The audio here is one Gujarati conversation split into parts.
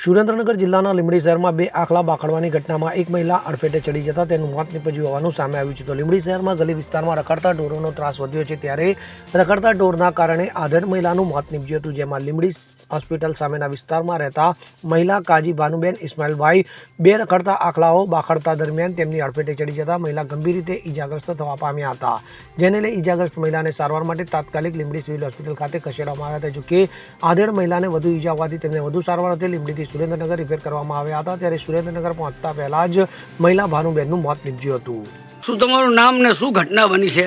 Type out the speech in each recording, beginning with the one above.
સુરેન્દ્રનગર જિલ્લાના લીંબડી શહેરમાં બે આખલા બાખડવાની ઘટનામાં એક મહિલા અડફેટે ચડી જતા તેનું મોત નીપજ્યું હોવાનું સામે આવ્યું છે. તો લીંબડી શહેરમાં ગલી વિસ્તારમાં રખડતા ઢોરોનો ત્રાસ વધ્યો છે ત્યારે રખડતા ઢોરના કારણે આધેડ મહિલાનું મોત નીપજ્યું હતું, જેમાં લીંબડી હોસ્પિટલ સામેના વિસ્તારમાં રહેતા મહિલા કાજી ભાનુબેન ઇસ્માઇલભાઈ બે રખડતા આખલાઓ બાખડતા દરમિયાન તેમની અડફેટે ચડી જતા મહિલા ગંભીર રીતે ઈજાગ્રસ્ત થવા પામ્યા હતા. જેને લઈ ઈજાગ્રસ્ત મહિલાને સારવાર માટે તાત્કાલિક લીંબડી સિવિલ હોસ્પિટલ ખાતે ખસેડવામાં આવ્યા હતા. જોકે આધેડ મહિલાને વધુ ઇજા હોવાથી તેમને વધુ સારવાર હતી લીંબડીથી સુરેન્દ્રનગર રિપેર કરવામાં આવ્યા હતા. ત્યારે સુરેન્દ્રનગર પહોંચતા પહેલા જ મહિલા ભાનુબેનનું મોત નીપજ્યું હતું. શું તમારું નામ ને શું ઘટના બની છે?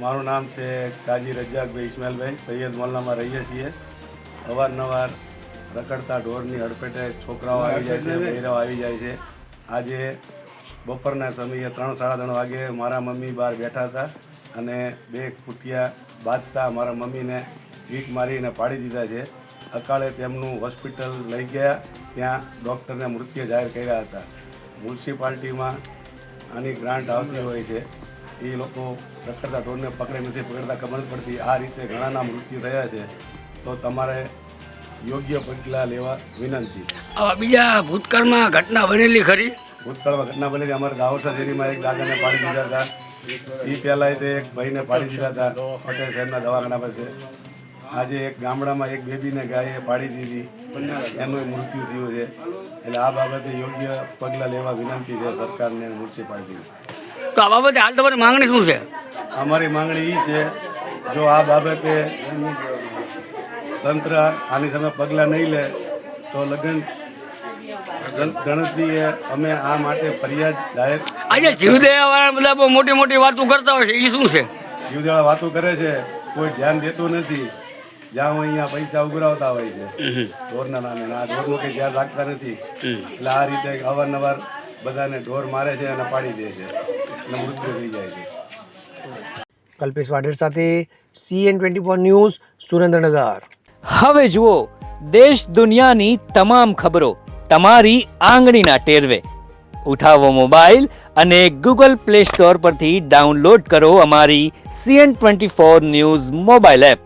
મારું નામ છે કાજી રજાકભાઈ ઇસ્માઇલભાઈ. સૈયદ મોલ્લામાં રહીએ છીએ. અવારનવાર રખડતા ઢોરની હડપેટે છોકરાઓ આવી જાય છે ભૈરવ આવી જાય છે. આજે બપોરના સમયે ત્રણ સાડા ત્રણ વાગે મારા મમ્મી બહાર બેઠા હતા અને બે કુટિયા બાંધતા મારા મમ્મીને વીક મારીને પાડી દીધા છે. અકાળે તેમનું હોસ્પિટલ લઈ ગયા. ત્યાં ડૉક્ટરને મૃત્યુ જાહેર કર્યા હતા. મ્યુનિસિપાલિટીમાં આની ગ્રાન્ટ આવતી હોય છે. એ લોકો રખડતા ઢોરને પકડે નથી પકડતા ખબર પડતી. આ રીતે ઘણાના મૃત્યુ થયા છે. તો તમારે યોગ્ય પગલાં લેવા વિનંતી. આવા બીજા ભૂતકાળમાં ઘટના બનેલી ખરી? ભૂતકાળમાં ઘટના બનેલી. અમારે અમારા ગાવસા શેરીમાં એક દાદાને પાડી દીધા હતા. એ પહેલાં તે એક ભાઈને પાડી દીધા હતા. પટેલ સાહેબના દવાખાના પાસે. આજે એક ગામડામાં એક બેબીને ગાયે પાડી દીધી. એનું મૃત્યુ થયું છે. એટલે આ બાબતે યોગ્ય પગલાં લેવા વિનંતી છે સરકારને મ્યુનિસિપાલિટી તો આ બાબતે હાલ તમારી માંગણી શું છે? અમારી માંગણી એ છે જો આ બાબતે તંત્ર આની સામે પગલાં નહીં લે તો લગ્ન ગણ- ગણતરીએ અમે આ માટે ફરિયાદ જાહેર આજે જીવદયા વાળા બધા મોટી મોટી વાતો કરતા હોય છે એ શું છે? જીવદેવા વાતો કરે છે કોઈ ધ્યાન દેતું નથી. જ્યાં અહીંયા પૈસા ઉઘરાવતા હોય છે. ઢોરના નામે આ ઢોરનું કંઈ ધ્યાન રાખતા નથી. એટલે આ રીતે અવારનવાર બધાને ઢોર મારે છે અને પાડી દે છે. અને મૃત્યુ થઈ જાય છે. કલ્પેશ વાઢેર સાથે CN twenty four news Surendranagar. હવે જુઓ દેશ દુનિયાની તમામ ખબરો તમારી આંગળીના ટેરવે. ઉઠાવો મોબાઈલ અને ગૂગલ પ્લે સ્ટોર પરથી ડાઉનલોડ કરો અમારી CN twenty four news mobile app.